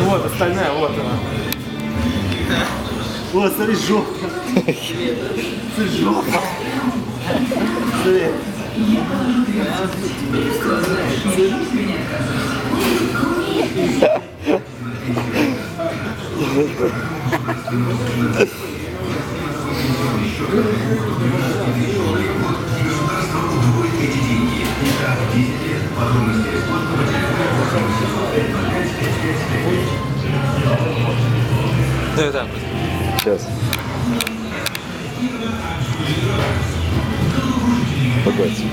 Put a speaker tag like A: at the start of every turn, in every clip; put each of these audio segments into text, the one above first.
A: Вот, остальная, вот она. Вот, смотри, жопа. Смотри, жопа. Смотри.
B: Да, да.
C: Сейчас. Погоди.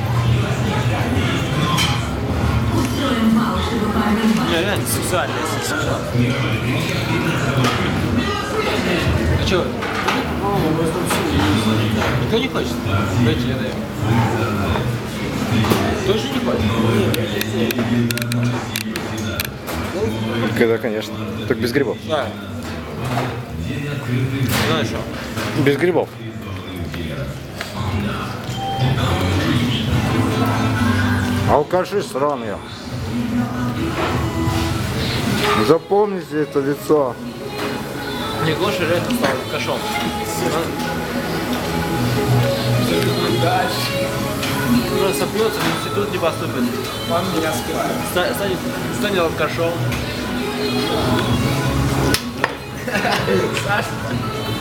B: Не, реально сексуально, если сексуально. А чё? Никто не хочет? Дайте я даю. Тоже не хочет?
C: Когда, конечно. Только без грибов.
B: Да. Знаешь что?
C: Без грибов. Алкаши сраные. Запомните это лицо.
B: Не, Гоша реально стал кошом. Он сопьется, в институт не поступит.
A: Он меня скрывает.
B: Ста- Станет, станет алкашом.